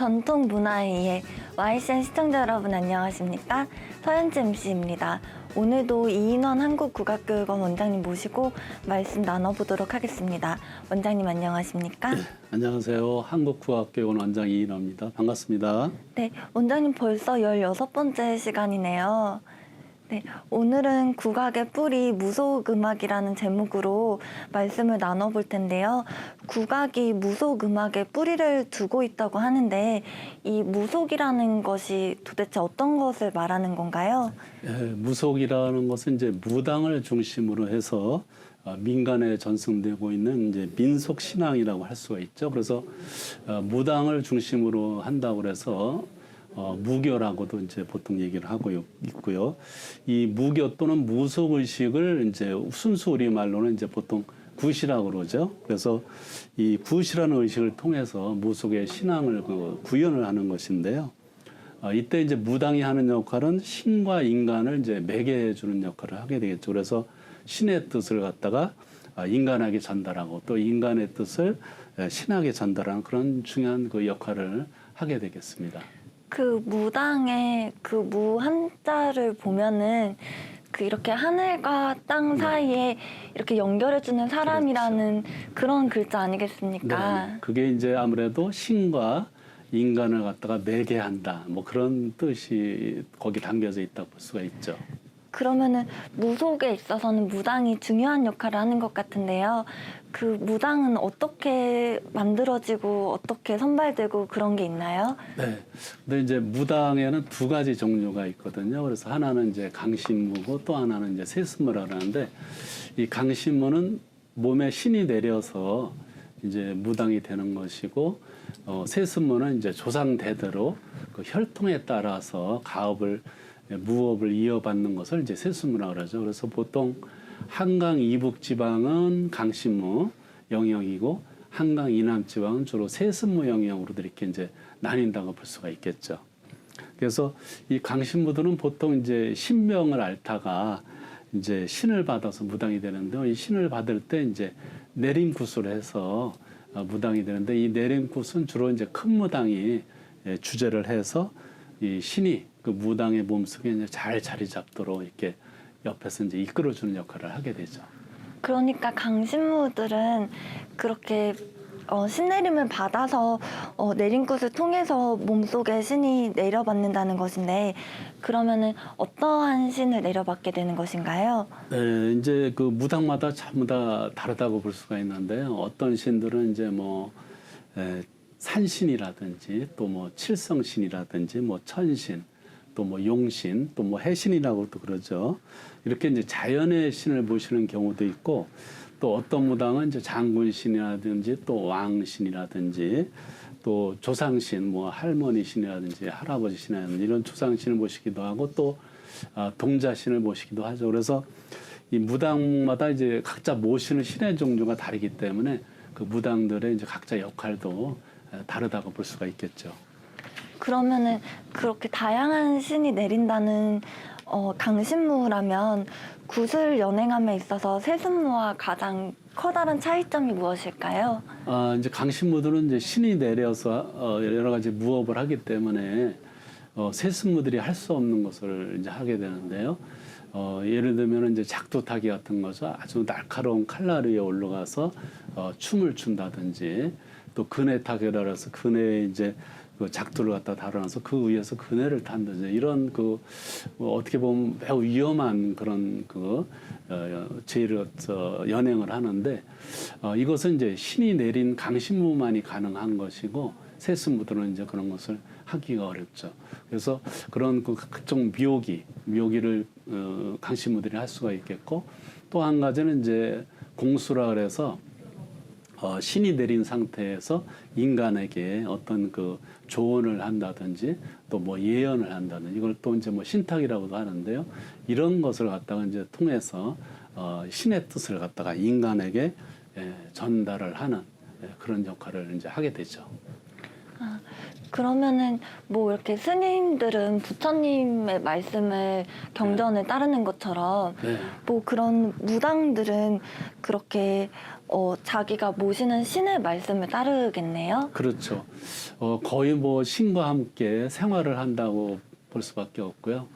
전통 문화의 YCN 시청자 여러분 안녕하십니까? 서현지 MC입니다. 오늘도 이인원 한국국악교육원 원장님 모시고 말씀 나눠보도록 하겠습니다. 원장님 안녕하십니까? 안녕하세요. 한국국악교육원 원장 이인호입니다. 반갑습니다. 네, 원장님 벌써 16번째 시간이네요. 네, 오늘은 국악의 뿌리 무속음악이라는 제목으로 말씀을 나눠볼 텐데요. 국악이 무속음악의 뿌리를 두고 있다고 하는데 이 무속이라는 것이 도대체 어떤 것을 말하는 건가요? 예, 무속이라는 것은 이제 무당을 중심으로 해서 어, 민간에 전승되고 있는 이제 민속 신앙이라고 할 수가 있죠. 그래서 어, 무당을 중심으로 한다고 그래서 어, 무교라고도 이제 보통 얘기를 하고 있고요. 이 무교 또는 무속 의식을 이제 순수 우리 말로는 이제 보통 굿이라고 그러죠. 그래서 이 굿이라는 의식을 통해서 무속의 신앙을 그 구현을 하는 것인데요. 어, 이때 이제 무당이 하는 역할은 신과 인간을 이제 매개해 주는 역할을 하게 되겠죠. 그래서 신의 뜻을 갖다가 아, 인간에게 전달하고 또 인간의 뜻을 에, 신에게 전달하는 그런 중요한 그 역할을 하게 되겠습니다. 그 무당의 그 무 한자를 보면은 그 이렇게 하늘과 땅 사이에 이렇게 연결해주는 사람이라는 그런 글자 아니겠습니까? 네, 그게 이제 아무래도 신과 인간을 갖다가 매개한다. 뭐 그런 뜻이 거기 담겨져 있다고 볼 수가 있죠. 그러면은 무속에 있어서는 무당이 중요한 역할을 하는 것 같은데요. 그 무당은 어떻게 만들어지고 어떻게 선발되고 그런 게 있나요? 네. 근데 이제 무당에는 두 가지 종류가 있거든요. 그래서 하나는 이제 강신무고 또 하나는 이제 세스무라고 하는데 이 강신무는 몸에 신이 내려서 이제 무당이 되는 것이고 어, 세스무는 이제 조상 대대로 그 혈통에 따라서 가업을 무업을 이어받는 것을 이제 세스무라고 그러죠. 그래서 보통 한강 이북 지방은 강신무 영역이고 한강 이남 지방은 주로 세스무 영역으로 이렇게 이제 나뉜다고 볼 수가 있겠죠. 그래서 이 강신무들은 보통 이제 신명을 앓다가 이제 신을 받아서 무당이 되는데 이 신을 받을 때 이제 내림굿을 해서 어, 무당이 되는데 이 내림굿은 주로 이제 큰 무당이 예, 주제를 해서 이 신이 그 무당의 몸속에 이제 잘 자리 잡도록 이렇게 옆에서 이제 이끌어주는 역할을 하게 되죠. 그러니까 강신무들은 그렇게 어, 신내림을 받아서 어, 내림굿을 통해서 몸속에 신이 내려받는다는 것인데 그러면은 어떠한 신을 내려받게 되는 것인가요? 네, 이제 그 무당마다 전부 다 다르다고 볼 수가 있는데요. 어떤 신들은 이제 뭐 에, 산신이라든지 또 뭐 칠성신이라든지 뭐 천신 또 뭐 용신 또 뭐 해신이라고도 그러죠. 이렇게 이제 자연의 신을 모시는 경우도 있고 또 어떤 무당은 이제 장군신이라든지 또 왕신이라든지 또 조상신 뭐 할머니신이라든지 할아버지신이라든지 이런 조상신을 모시기도 하고 또 아, 동자신을 모시기도 하죠. 그래서 이 무당마다 이제 각자 모시는 신의 종류가 다르기 때문에 그 무당들의 이제 각자 역할도 에, 다르다고 볼 수가 있겠죠. 그러면은 그렇게 다양한 신이 내린다는 어, 강신무라면 굿을 연행함에 있어서 세순무와 가장 커다란 차이점이 무엇일까요? 아, 이제 강신무들은 이제 신이 내려서 어, 여러 가지 무업을 하기 때문에 어, 세습무들이 할 수 없는 것을 이제 하게 되는데요. 어, 예를 들면 이제 작두타기 같은 거죠. 아주 날카로운 칼날 위에 올라가서 어, 춤을 춘다든지 또 그네타기라 해서 그네에 이제 그 작두를 갖다 달아놔서 그 위에서 그네를 탄다든지 이런 그뭐 어떻게 보면 매우 위험한 그런 그 어, 제의를 저, 연행을 하는데 어, 이것은 이제 신이 내린 강신무만이 가능한 것이고 세습무들은 이제 그런 것을 하기가 어렵죠. 그래서 그런 그 각종 묘기, 묘기를 어, 강신무들이 할 수가 있겠고 또 한 가지는 이제 공수라 그래서 어, 신이 내린 상태에서 인간에게 어떤 그 조언을 한다든지 또 뭐 예언을 한다든지 이걸 또 이제 뭐 신탁이라고도 하는데요. 이런 것을 갖다가 이제 통해서 어, 신의 뜻을 갖다가 인간에게 예, 전달을 하는 예, 그런 역할을 이제 하게 되죠. 그러면은 뭐 이렇게 스님들은 부처님의 말씀을 경전을 따르는 것처럼 네. 뭐 그런 무당들은 그렇게 어, 자기가 모시는 신의 말씀을 따르겠네요. 그렇죠. 어, 거의 뭐 신과 함께 생활을 한다고 볼 수밖에 없고요.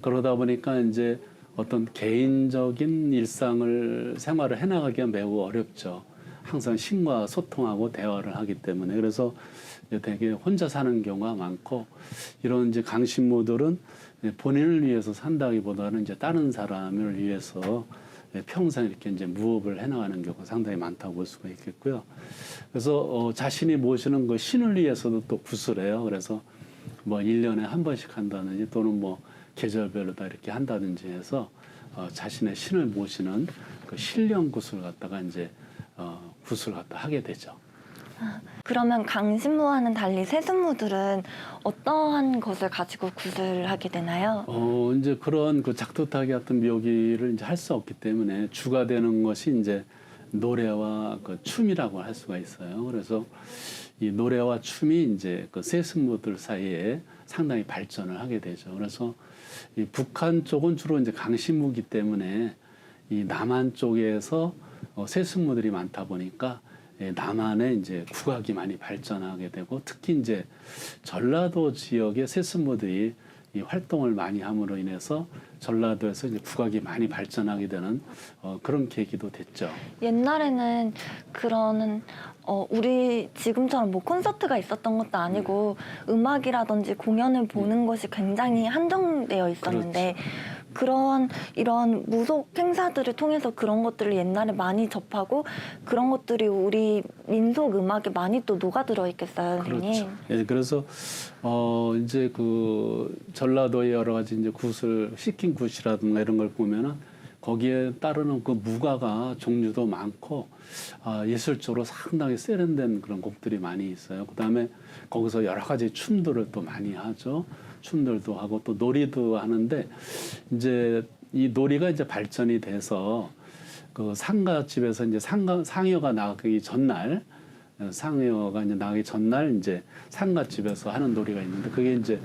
그러다 보니까 이제 어떤 개인적인 일상을 생활을 해나가기가 매우 어렵죠. 항상 신과 소통하고 대화를 하기 때문에 그래서 되게 혼자 사는 경우가 많고 이런 이제 강신모들은 본인을 위해서 산다기보다는 이제 다른 사람을 위해서 평생 이렇게 이제 무업을 해나가는 경우가 상당히 많다고 볼 수가 있겠고요. 그래서 어, 자신이 모시는 그 신을 위해서도 또 구슬해요. 그래서 뭐 1년에 한 번씩 한다든지 또는 뭐 계절별로 다 이렇게 한다든지 해서 어, 자신의 신을 모시는 그 신령 구슬 갖다가 이제 어, 구슬 갖다 하게 되죠. 그러면 강신무와는 달리 세순무들은 어떠한 것을 가지고 구슬을 하게 되나요? 어, 이제 그런 그 작두타기 같은 묘기를 이제 할 수 없기 때문에 주가 되는 것이 이제 노래와 그 춤이라고 할 수가 있어요. 그래서 이 노래와 춤이 이제 그 세승무들 사이에 상당히 발전을 하게 되죠. 그래서 이 북한 쪽은 주로 이제 강신무기 때문에 이 남한 쪽에서 어, 세승무들이 많다 보니까 예, 남한에 이제 국악이 많이 발전하게 되고 특히 이제 전라도 지역의 세승무들이 이 활동을 많이 함으로 인해서 전라도에서 이제 국악이 많이 발전하게 되는 어, 그런 계기도 됐죠. 옛날에는 그런 어, 우리 지금처럼 뭐 콘서트가 있었던 것도 아니고 음 악이라든지 공연을 보는 것이 굉장히 한정되어 있었는데 그 런 이런 무속 행사들을 통해서 그런 것들을 옛날에 많이 접하고 그런 것들이 우리 민속 음악에 많이 또 녹아들어 있겠어요, 선생님. 그렇죠. 예, 그래서 어 이제 그 전라도의 여러 가지 이제 굿을 시킨 굿이라든가 이런 걸 보면은 거기에 따르는 그 무가가 종류도 많고 아, 예술적으로 상당히 세련된 그런 곡들이 많이 있어요. 그다음에 거기서 여러 가지 춤들을 또 많이 하죠. 춤들도 하고 또 놀이도 하는데 이제 이 놀이가 이제 발전이 돼서 그 상가집에서 이제 상가 상여가 나가기 전날 어, 상여가 이제 나가기 전날 이제 상가집에서 하는 놀이가 있는데 그게 이제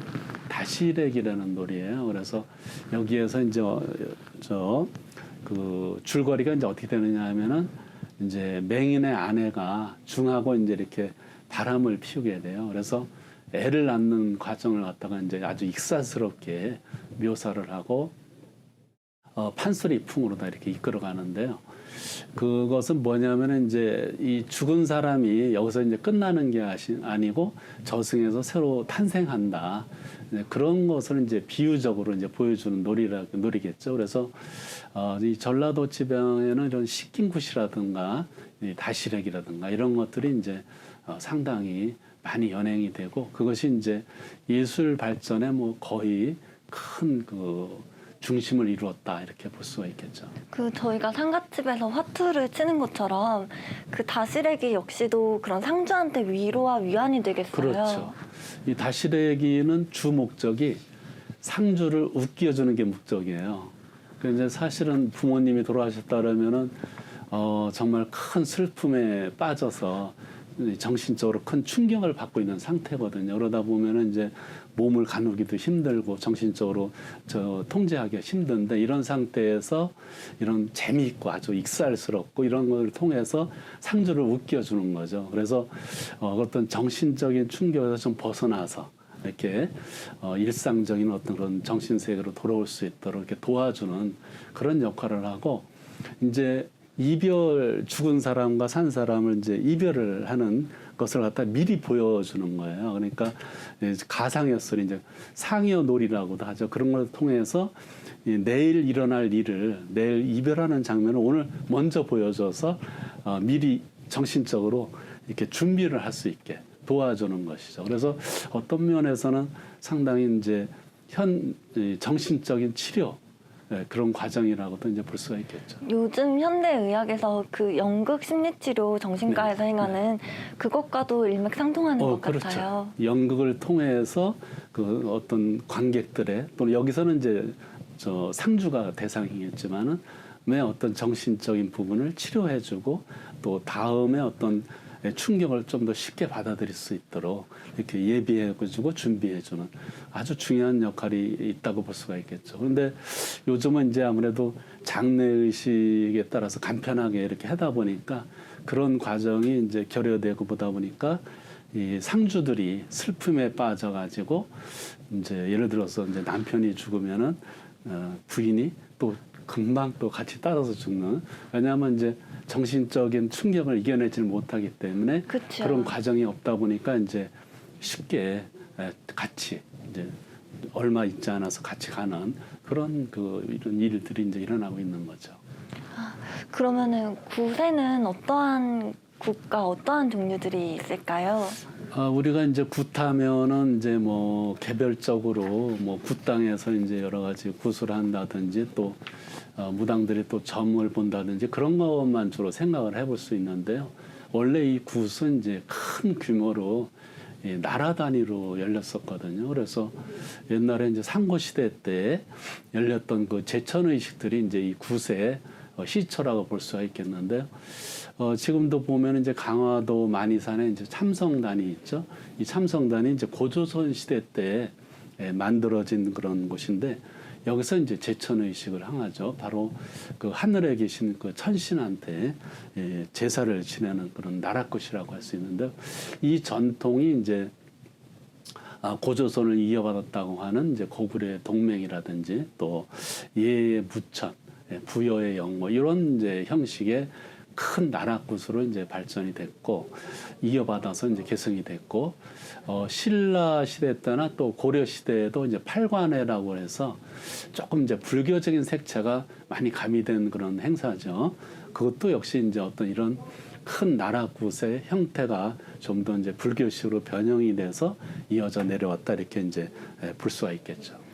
다시렉이라는 놀이예요. 그래서 여기에서 이제 어, 저그 줄거리가 이제 어떻게 되느냐 하면은 이제 맹인의 아내가 중하고 이제 이렇게 바람을 피우게 돼요. 그래서 애를 낳는 과정을 갖다가 이제 아주 익살스럽게 묘사를 하고 어, 판소리 풍으로 다 이렇게 이끌어 가는데요. 그것은 뭐냐면은 이제 이 죽은 사람이 여기서 이제 끝나는 게 아니고 저승에서 새로 탄생한다. 그런 것을 이제 비유적으로 이제 보여주는 놀이라 놀이겠죠. 그래서 어, 이 전라도 지방에는 이런 식긴 굿이라든가 이 다시렉이라든가 이런 것들이 이제 어, 상당히 많이 연행이 되고 그것이 이제 예술 발전에 뭐 거의 큰 그 중심을 이루었다 이렇게 볼 수가 있겠죠. 그 저희가 상가집에서 화투를 치는 것처럼 그 다시래기 역시도 그런 상주한테 위로와 위안이 되겠어요. 그렇죠. 이 다시래기는 주 목적이 상주를 웃겨 주는 게 목적이에요. 그래서 사실은 부모님이 돌아가셨다 그러면은 어, 정말 큰 슬픔에 빠져서 정신적으로 큰 충격을 받고 있는 상태거든요. 그러다 보면은 이제 몸을 가누기도 힘들고 정신적으로 저 통제하기가 힘든데 이런 상태에서 이런 재미있고 아주 익살스럽고 이런 걸 통해서 상주를 웃겨주는 거죠. 그래서 어, 어떤 정신적인 충격에서 좀 벗어나서 이렇게 어, 일상적인 어떤 그런 정신 세계로 돌아올 수 있도록 이렇게 도와주는 그런 역할을 하고 이제 이별 죽은 사람과 산 사람을 이제 이별을 하는 것을 갖다 미리 보여주는 거예요. 그러니까 가상였을 이제 상여 놀이라고도 하죠. 그런 걸 통해서 이 내일 일어날 일을 내일 이별하는 장면을 오늘 먼저 보여줘서 어, 미리 정신적으로 이렇게 준비를 할 수 있게 도와주는 것이죠. 그래서 어떤 면에서는 상당히 이제 현이 정신적인 치료 예, 그런 과정이라고도 이제 볼 수가 있겠죠. 요즘 현대 의학에서 그 연극 심리치료 정신과에서 네, 행하는 그것과도 일맥상통하는 것 같아요. 연극을 통해서 그 어떤 관객들의 또는 여기서는 이제 저 상주가 대상이겠지만은 왜 어떤 정신적인 부분을 치료해주고 또 다음에 어떤 충격을 좀 더 쉽게 받아들일 수 있도록 이렇게 예비해주고 준비해주는 아주 중요한 역할이 있다고 볼 수가 있겠죠. 그런데 요즘은 이제 아무래도 장례 의식에 따라서 간편하게 이렇게 하다 보니까 그런 과정이 이제 결여되고 보다 보니까 이 상주들이 슬픔에 빠져가지고 이제 예를 들어서 이제 남편이 죽으면은 어, 부인이 또 금방 또 같이 따라서 죽는 왜냐하면 이제 정신적인 충격을 이겨내지 못하기 때문에 그쵸. 런 과정이 없다 보니까 이제 쉽게 에, 같이 이제 얼마 있지 않아서 같이 가는 그런 그 이런 일들이 이제 일어나고 있는 거죠. 그러면은 구세는 어떠한 국가 어떠한 종류들이 있을까요? 아, 우리가 이제 굿하면은 이제 뭐 개별적으로 뭐 굿당에서 이제 여러 가지 굿을 한다든지 또 어, 무당들이 또 점을 본다든지 그런 것만 주로 생각을 해볼 수 있는데요. 원래 이 굿은 이제 큰 규모로 이 나라 단위로 열렸었거든요. 그래서 옛날에 이제 상고 시대 때 열렸던 그 제천 의식들이 이제 이 굿의 어, 시초라고 볼 수가 있겠는데요. 어, 지금도 보면 이제 강화도 만이산에 이제 참성단이 있죠. 이 참성단이 이제 고조선 시대 때 예, 만들어진 그런 곳인데 여기서 이제 제천 의식을 항하죠. 바로 그 하늘에 계신 그 천신한테 예, 제사를 지내는 그런 나라꽃이라고 할 수 있는데 이 전통이 이제 아, 고조선을 이어받았다고 하는 이제 고구려의 동맹이라든지 또 예의 무천, 예, 부여의 영모 이런 이제 형식의 큰 나라굿으로 이제 발전이 됐고 이어받아서 이제 개성이 됐고 어, 신라 시대 때나 또 고려 시대에도 이제 팔관회라고 해서 조금 이제 불교적인 색채가 많이 가미된 그런 행사죠. 그것도 역시 이제 어떤 이런 큰 나라 굿의 형태가 좀 더 이제 불교식으로 변형이 돼서 이어져 내려왔다 이렇게 이제 예, 볼 수가 있겠죠.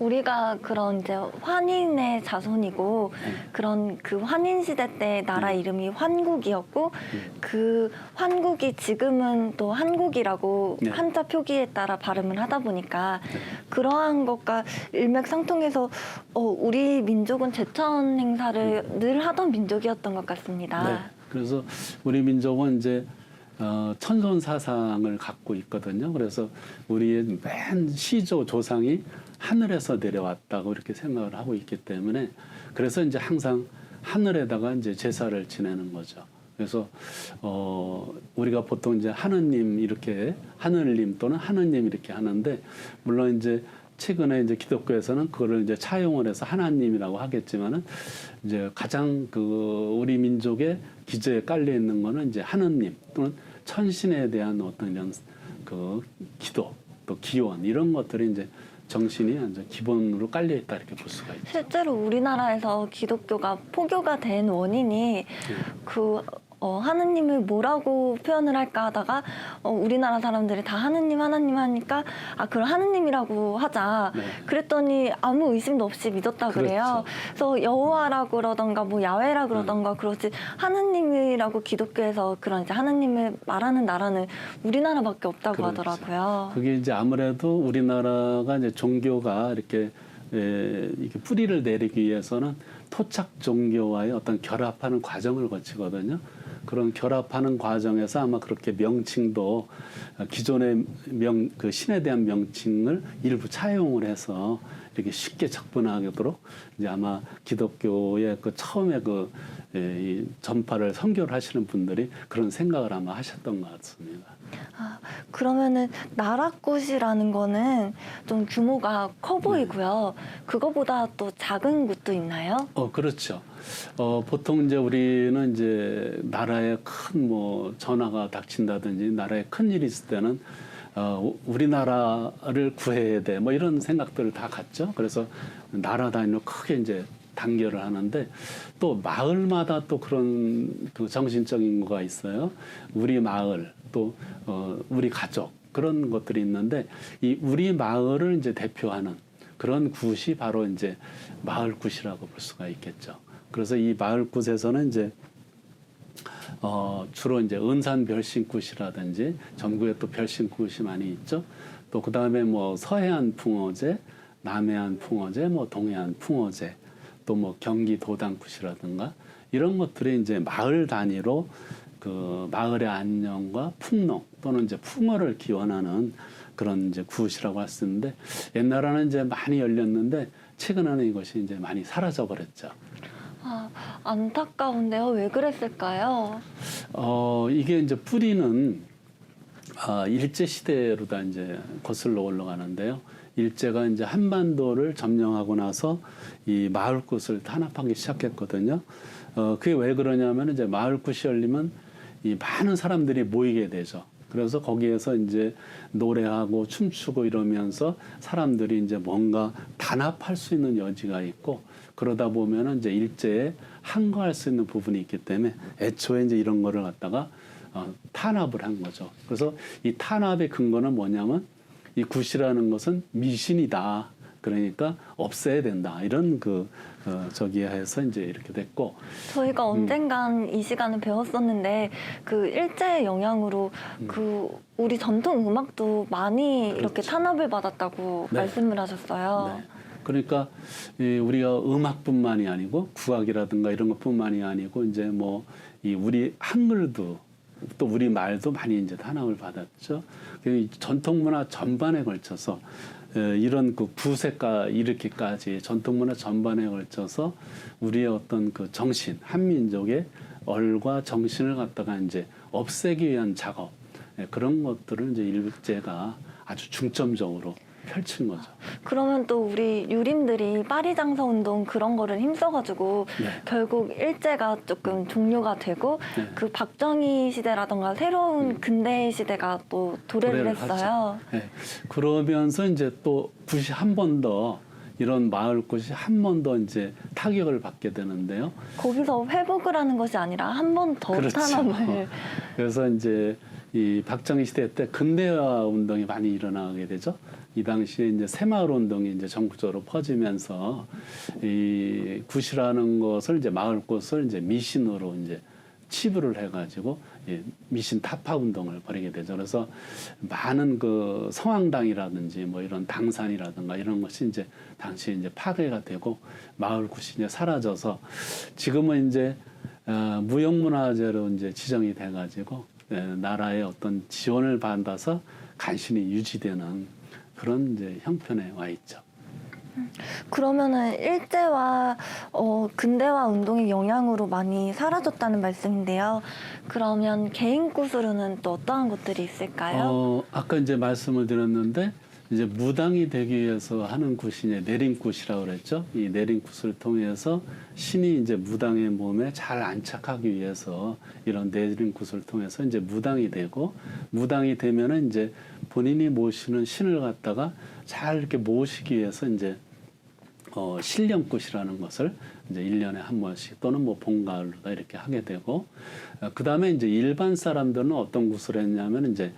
아, 우리가 그런 이제 환인의 자손이고 네. 그런 그 환인 시대 때 나라 이름이 환국이었고 네. 그 환국이 지금은 또 한국이라고 네. 한자 표기에 따라 발음을 하다 보니까 그러한 것과 일맥상통해서 어, 우리 민족은 제천 행사를 늘 하던 민족이었던 것 같습니다. 네. 그래서 우리 민족은 이제 어, 천손 사상을 갖고 있거든요. 그래서 우리의 맨 시조 조상이 하늘에서 내려왔다고 이렇게 생각을 하고 있기 때문에 그래서 이제 항상 하늘에다가 이제 제사를 지내는 거죠. 그래서 어 우리가 보통 이제 하느님 이렇게 하늘님 또는 하느님 이렇게 하는데 물론 이제 최근에 이제 기독교에서는 그거를 이제 차용을 해서 하나님이라고 하겠지만은 이제 가장 그 우리 민족의 기저에 깔려 있는 거는 이제 하느님 또는 천신에 대한 어떤 이런 그 기도 또 기원 이런 것들이 이제 정신이 이제 기본으로 깔려 있다 이렇게 볼 수가 있죠. 실제로 우리나라에서 기독교가 포교가 된 원인이 그 어, 하느님을 뭐라고 표현을 할까 하다가 어, 우리나라 사람들이 다 하느님 하나님 하니까 아 그럼 하느님이라고 하자 네. 그랬더니 아무 의심도 없이 믿었다 그래요. 그래서 여호와라 그러던가 뭐 야훼라 그러던가 그러지 하느님이라고 기독교에서 그런 이제 하느님을 말하는 나라는 우리나라밖에 없다고 그렇죠. 하더라고요. 그게 이제 아무래도 우리나라가 이제 종교가 이렇게 에, 이렇게 뿌리를 내리기 위해서는 토착 종교와의 어떤 결합하는 과정을 거치거든요. 그런 결합하는 과정에서 아마 그렇게 명칭도 기존의 명, 그 신에 대한 명칭을 일부 차용을 해서 이렇게 쉽게 접근하도록 이제 아마 기독교의 그 처음에 그 예, 이 전파를 선교를 하시는 분들이 그런 생각을 아마 하셨던 것 같습니다. 아, 그러면은 나라꽃이라는 거는 좀 규모가 커 보이고요. 그거보다 또 작은 곳도 있나요? 어, 그렇죠. 어, 보통 이제 우리는 이제 나라에 큰 뭐 전화가 닥친다든지 나라에 큰 일이 있을 때는 어, 우리나라를 구해야 돼. 뭐 이런 생각들을 다 갖죠. 그래서 나라 단위로 크게 이제 단결을 하는데 또 마을마다 또 그런 그 정신적인 거가 있어요. 우리 마을 또 어, 우리 가족 그런 것들이 있는데 이 우리 마을을 이제 대표하는 그런 굿이 바로 이제 마을 굿이라고 볼 수가 있겠죠. 그래서 이 마을 굿에서는 이제 어, 주로 이제 은산 별신굿이라든지 전국에 또 별신굿이 많이 있죠. 또 그 다음에 뭐 서해안 풍어제, 남해안 풍어제, 뭐 동해안 풍어제, 또 뭐 경기 도당굿이라든가 이런 것들이 이제 마을 단위로 그 마을의 안녕과 풍농 또는 이제 풍어를 기원하는 그런 이제 굿이라고 있는데 옛날에는 이제 많이 열렸는데 최근에는 이것이 이제 많이 사라져 버렸죠. 아, 안타까운데요. 왜 그랬을까요? 어, 이게 이제 뿌리는 아, 일제 시대로 다 이제 거슬러 올라가는데요. 일제가 이제 한반도를 점령하고 나서 이 마을굿을 탄압하기 시작했거든요. 어, 그게 왜 그러냐면 이제 마을굿이 열리면 이 많은 사람들이 모이게 되죠. 그래서 거기에서 이제 노래하고 춤추고 이러면서 사람들이 이제 뭔가 단합할 수 있는 여지가 있고 그러다 보면은 이제 일제에 항거할 수 있는 부분이 있기 때문에 애초에 이제 이런 거를 갖다가 어, 탄압을 한 거죠. 그래서 이 탄압의 근거는 뭐냐면 이 굿이라는 것은 미신이다. 그러니까 없애야 된다. 이런 그 어, 저기에 해서 이제 이렇게 됐고 저희가 언젠간 이 시간을 배웠었는데 그 일제의 영향으로 그 우리 전통 음악도 많이 이렇게 음. 그렇죠. 탄압을 받았다고 네. 말씀을 하셨어요. 네. 그러니까 이 우리가 음악뿐만이 아니고 국악이라든가 이런 것뿐만이 아니고 이제 뭐 이 우리 한글도 또 우리 말도 많이 이제 탄압을 받았죠. 그 전통 문화 전반에 걸쳐서 에, 이런 그 구세가 이르기까지 전통 문화 전반에 걸쳐서 우리의 어떤 그 정신 한민족의 얼과 정신을 갖다가 이제 없애기 위한 작업 예, 그런 것들을 이제 일제가 아주 중점적으로 펼친 거죠. 그러면 또 우리 유림들이 파리장서 운동 그런 거를 힘써가지고 네. 결국 일제가 조금 종료가 되고 네. 음. 그 박정희 시대라던가 새로운 근대 시대가 또 도래를, 도래를 했어요. 예. 그러면서 이제 또 굿이 한 번 더 이런 마을 굿이 한 번 더 이제 타격을 받게 되는데요. 거기서 회복을 하는 것이 아니라 한 번더 그렇죠. 탄압을 그래서 이제 이 박정희 시대 때 근대화 운동이 많이 일어나게 되죠. 이 당시에 이제 새마을 운동이 이제 전국적으로 퍼지면서 이 굿이라는 것을 이제 마을 굿을 이제 미신으로 이제 치부를 해가지고 이 미신 타파 운동을 벌이게 되죠. 그래서 많은 그 성황당이라든지 뭐 이런 당산이라든가 이런 것이 이제 당시에 이제 파괴가 되고 마을 굿이 이제 사라져서 지금은 이제 어, 무형문화재로 이제 지정이 돼가지고 예, 나라의 어떤 지원을 받아서 간신히 유지되는 그런 이제 형편에 와 있죠. 그러면은 일제와 어, 근대화 운동의 영향으로 많이 사라졌다는 말씀인데요. 그러면 개인 구슬로는 또 어떠한 것들이 있을까요? 어, 아까 이제 말씀을 드렸는데 이제 무당이 되기 위해서 하는 굿이 내림굿이라고 그랬죠. 이 내림굿을 통해서 신이 이제 무당의 몸에 잘 안착하기 위해서 이런 내림굿을 통해서 이제 무당이 되고 무당이 되면은 이제 본인이 모시는 신을 갖다가 잘 이렇게 모시기 위해서 이제 어, 실령굿이라는 것을 이제 일년에한 번씩 또는 뭐 봄가을로다 이렇게 하게 되고 어, 그 다음에 이제 일반 사람들은 어떤 굿을 했냐면 이제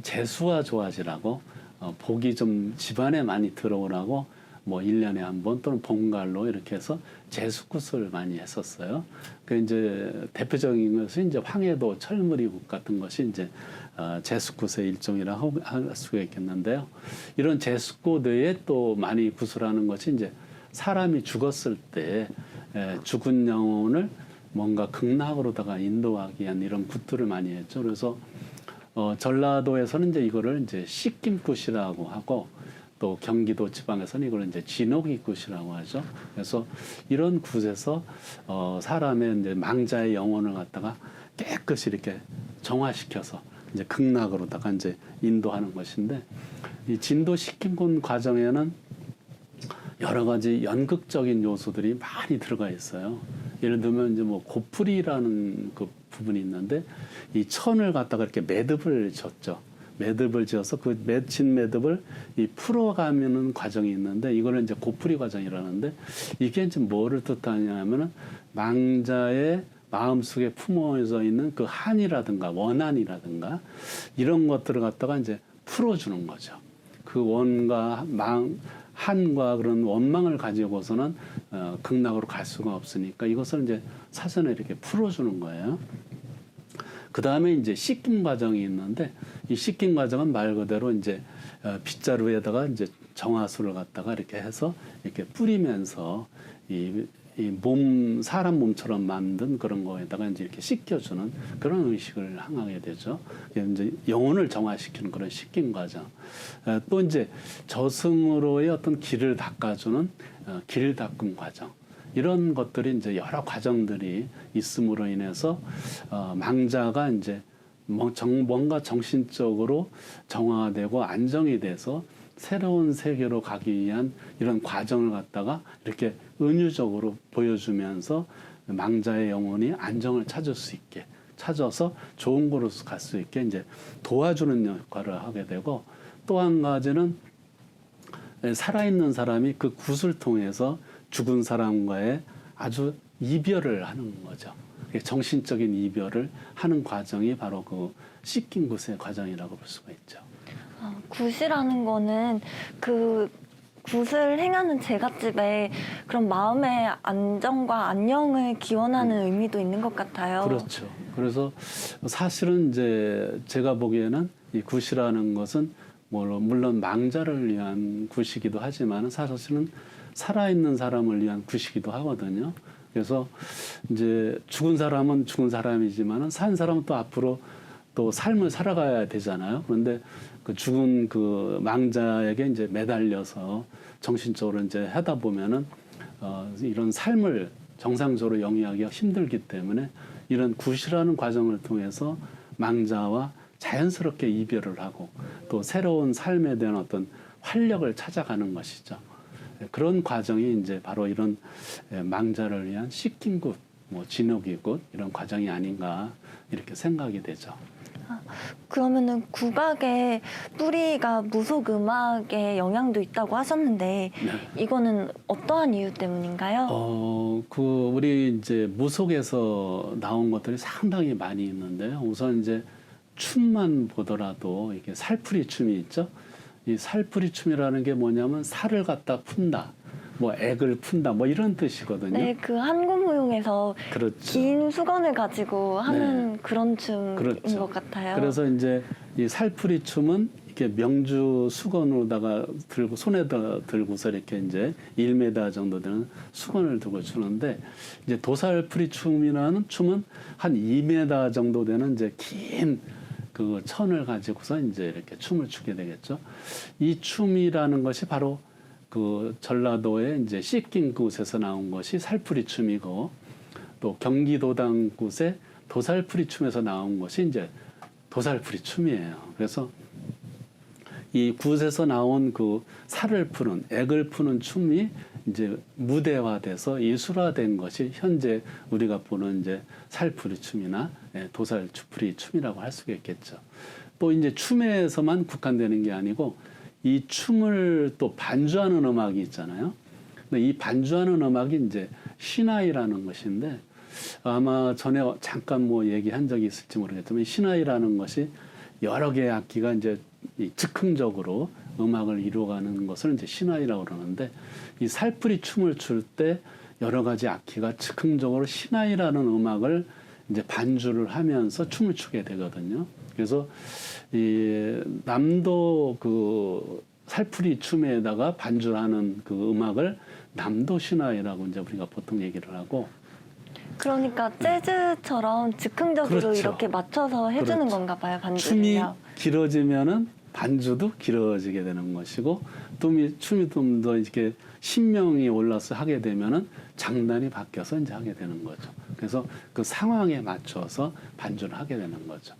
재수와 조화지라고 어, 복이 좀 집안에 많이 들어오라고 뭐 일년에 한 번 또는 봄가을로 이렇게 해서 재수굿을 많이 했었어요. 그 이제 대표적인 것이 이제 황해도 철무리굿 같은 것이 이제 어, 제수굿의 일종이라고 할 수가 있겠는데요. 이런 제수굿 외에 또 많이 구슬하는 것이 이제 사람이 죽었을 때 에, 죽은 영혼을 뭔가 극락으로다가 인도하기 위한 이런 굿들을 많이 했죠. 그래서 어, 전라도에서는 이제 이거를 이제 씻김굿이라고 하고 또 경기도 지방에서는 이걸 이제 진옥이굿이라고 하죠. 그래서 이런 굿에서 어, 사람의 이제 망자의 영혼을 갖다가 깨끗이 이렇게 정화시켜서 이제 극락으로다가 이제 인도하는 것인데 이 진도 식김군 과정에는 여러 가지 연극적인 요소들이 많이 들어가 있어요. 예를 들면 이제 뭐 고풀이라는 그 부분이 있는데 이 천을 갖다가 이렇게 매듭을 졌죠. 매듭을 지어서 그 맺힌 매듭을 이 풀어가는 과정이 있는데 이거는 이제 고풀이 과정이라는데 이게 이제 뭐를 뜻하냐면은 망자의 마음속에 품어져 있는 그 한이라든가 원한이라든가 이런 것들을 갖다가 이제 풀어주는 거죠. 그 원과 망, 한과 그런 원망을 가지고서는 어, 극락으로 갈 수가 없으니까 이것을 이제 사전에 이렇게 풀어주는 거예요. 그 다음에 이제 씻김 과정이 있는데 이 씻김 과정은 말 그대로 이제 어, 빗자루에다가 이제 정화수를 갖다가 이렇게 해서 이렇게 뿌리면서 이, 이 몸, 사람 몸처럼 만든 그런 거에다가 이제 이렇게 씻겨주는 그런 의식을 항하게 되죠. 이제 영혼을 정화시키는 그런 씻김 과정. 어, 또 이제 저승으로의 어떤 길을 닦아주는 어, 길 닦음 과정. 이런 것들이 이제 여러 과정들이 있음으로 인해서 어, 망자가 이제 뭔가 정신적으로 정화되고 안정이 돼서 새로운 세계로 가기 위한 이런 과정을 갖다가 이렇게 은유적으로 보여주면서 망자의 영혼이 안정을 찾을 수 있게 찾아서 좋은 곳으로 갈 수 있게 이제 도와주는 역할을 하게 되고 또 한 가지는 살아있는 사람이 그 굿을 통해서 죽은 사람과의 아주 이별을 하는 거죠. 정신적인 이별을 하는 과정이 바로 그 씻긴 굿의 과정이라고 볼 수가 있죠. 어, 굿이라는 거는 그 굿을 행하는 제갓집에 그런 마음의 안정과 안녕을 기원하는 의미도 있는 것 같아요. 음. 그렇죠. 그래서 사실은 이제 제가 보기에는 이 굿이라는 것은 물론 물론 망자를 위한 굿이기도 하지만 사실은 살아있는 사람을 위한 굿이기도 하거든요. 그래서 이제 죽은 사람은 죽은 사람이지만은 산 사람은 또 앞으로 또 삶을 살아가야 되잖아요. 그런데 그 죽은 그 망자에게 이제 매달려서 정신적으로 이제 하다 보면은 어, 이런 삶을 정상적으로 영위하기가 힘들기 때문에 이런 굿이라는 과정을 통해서 망자와 자연스럽게 이별을 하고 또 새로운 삶에 대한 어떤 활력을 찾아가는 것이죠. 예, 그런 과정이 이제 바로 이런 예, 망자를 위한 씻긴 굿, 뭐 진흙이 굿 이런 과정이 아닌가 이렇게 생각이 되죠. 그러면은 국악의 뿌리가 무속 음악에 영향도 있다고 하셨는데 네. 이거는 어떠한 이유 때문인가요? 어, 그 우리 이제 무속에서 나온 것들이 상당히 많이 있는데요. 우선 이제 춤만 보더라도 이게 살풀이 춤이 있죠. 이 살풀이 춤이라는 게 뭐냐면 살을 갖다 푼다, 뭐 액을 푼다, 뭐 이런 뜻이거든요. 네, 그 한국 무용에서 그렇죠. 긴 수건을 가지고 하는 그런 춤인 그렇죠. 것 같아요. 그래서 이제 이 살풀이 춤은 이렇게 명주 수건으로다가 들고 손에다 들고서 이렇게 이제 1m 정도 되는 수건을 두고 추는데 이제 도살풀이 춤이라는 춤은 한 2m 정도 되는 이제 긴 그 천을 가지고서 이제 이렇게 춤을 추게 되겠죠. 이 춤이라는 것이 바로 그 전라도의 이제 씻긴 곳에서 나온 것이 살풀이 춤이고 또 경기도 당 곳의 도살풀이 춤에서 나온 것이 이제 도살풀이 춤이에요. 그래서 이 굿에서 나온 그 살을 푸는 액을 푸는 춤이 이제 무대화돼서 예술화된 것이 현재 우리가 보는 이제 살풀이 춤이나 예, 도살풀이 춤이라고 할 수가 있겠죠. 또 이제 춤에서만 국한되는 게 아니고 이 춤을 또 반주하는 음악이 있잖아요. 근데 이 반주하는 음악이 이제 시나이라는 것인데 아마 전에 잠깐 뭐 얘기한 적이 있을지 모르겠지만 시나이라는 것이 여러 개의 악기가 이제 이 즉흥적으로 음악을 이루어가는 것을 이제 시나이라고 그러는데 이 살풀이 춤을 출 때 여러 가지 악기가 즉흥적으로 시나이라는 음악을 이제 반주를 하면서 춤을 추게 되거든요. 그래서 이 남도 그 살풀이 춤에다가 반주하는 그 음악을 남도 시나이라고 이제 우리가 보통 얘기를 하고 그러니까 재즈처럼 즉흥적으로 그렇죠. 이렇게 맞춰서 해주는 그렇죠. 건가 봐요, 춤이 반주는요. 길어지면은 반주도 길어지게 되는 것이고 또이 춤이 좀 더 이렇게 신명이 올라서 하게 되면은 장단이 바뀌어서 이제 하게 되는 거죠. 그래서 그 상황에 맞춰서 반주를 하게 되는 거죠.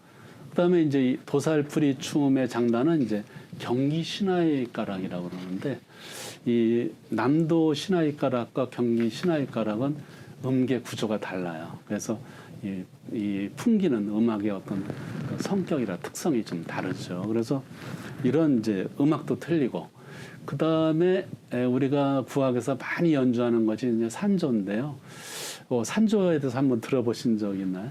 그다음에 이제 이 도살풀이 춤의 장단은 이제 경기 신화의가락이라고 그러는데 이 남도 신화의가락과 경기 신화의가락은 음계 구조가 달라요. 그래서 이, 이 풍기는 음악의 어떤 그 성격이라 특성이 좀 다르죠. 그래서 이런 이제 음악도 틀리고 그 다음에 우리가 구악에서 많이 연주하는 것이 이제 산조인데요. 어, 산조에 대해서 한번 들어보신 적 있나요?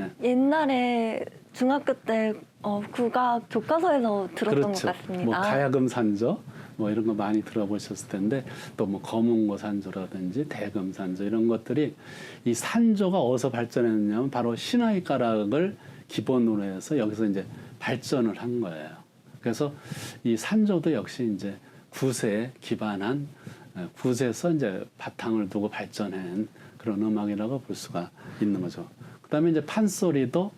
예. 옛날에 중학교 때 어, 국악 교과서에서 들었던 것 같습니다. 그렇죠. 뭐 가야금 산조 뭐 이런 거 많이 들어보셨을 텐데 또 뭐 검은고 산조라든지 대금 산조 이런 것들이 이 산조가 어디서 발전했냐면 바로 신화의 가락을 기본으로 해서 여기서 이제 발전을 한 거예요. 그래서 이 산조도 역시 이제 굿에 기반한 어, 굿에서 이제 바탕을 두고 발전한 그런 음악이라고 볼 수가 있는 거죠. 그다음에 이제 판소리도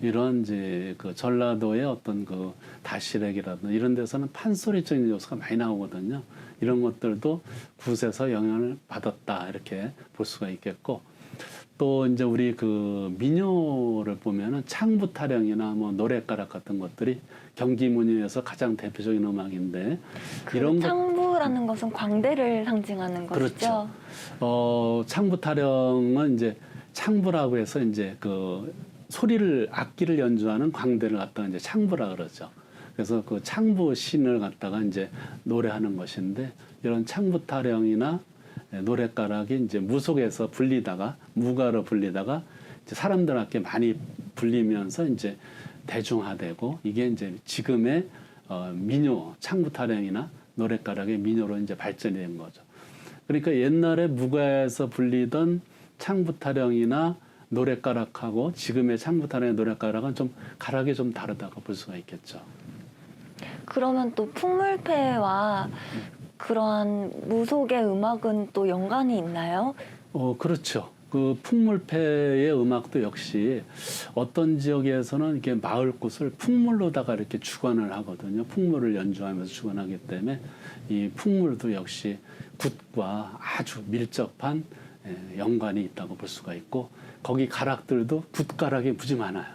이런 이제 그 전라도의 어떤 그 다시렉이라든가 이런 데서는 판소리적인 요소가 많이 나오거든요. 이런 것들도 굿에서 영향을 받았다 이렇게 볼 수가 있겠고 또 이제 우리 그 민요를 보면은 창부 타령이나 뭐 노래가락 같은 것들이 경기 문예에서 가장 대표적인 음악인데 그 이런 것 창부라는 것은 광대를 상징하는 것이죠. 그렇죠. 어, 창부 타령은 이제 창부라고 해서 이제 그 소리를 악기를 연주하는 광대를 갖다가 이제 창부라 그러죠. 그래서 그 창부 신을 갖다가 이제 노래하는 것인데 이런 창부 타령이나 노래가락이 이제 무속에서 불리다가 무가로 불리다가 사람들한테 많이 불리면서 이제 대중화되고 이게 이제 지금의 어, 민요 창부 타령이나 노래가락의 민요로 이제 발전이 된 거죠. 그러니까 옛날에 무가에서 불리던 창부타령이나 노래가락하고 지금의 창부타령의 노래가락은 좀 가락이 좀 다르다고 볼 수가 있겠죠. 그러면 또 풍물패와 그러한 무속의 음악은 또 연관이 있나요? 어, 그렇죠. 그 풍물패의 음악도 역시 어떤 지역에서는 이렇게 마을꽃을 풍물로다가 이렇게 주관을 하거든요. 풍물을 연주하면서 주관하기 때문에 이 풍물도 역시 굿과 아주 밀접한 예, 연관이 있다고 볼 수가 있고 거기 가락들도 굿가락이 무지 많아요.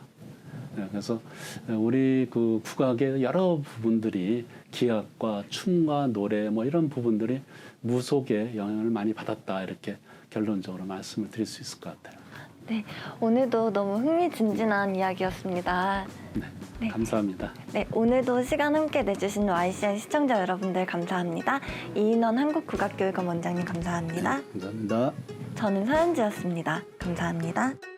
예, 그래서 우리 그 국악의 여러 부분들이 기악과 춤과 노래 뭐 이런 부분들이 무속의 영향을 많이 받았다 이렇게 결론적으로 말씀을 드릴 수 있을 것 같아요. 네, 오늘도 너무 흥미진진한 이야기였습니다. 네, 네. 감사합니다. 네, 오늘도 시간 함께 내주신 YCN 시청자 여러분들 감사합니다. 이인원 한국국악교육원 원장님 감사합니다. 감사합니다. 저는 서현지였습니다. 감사합니다.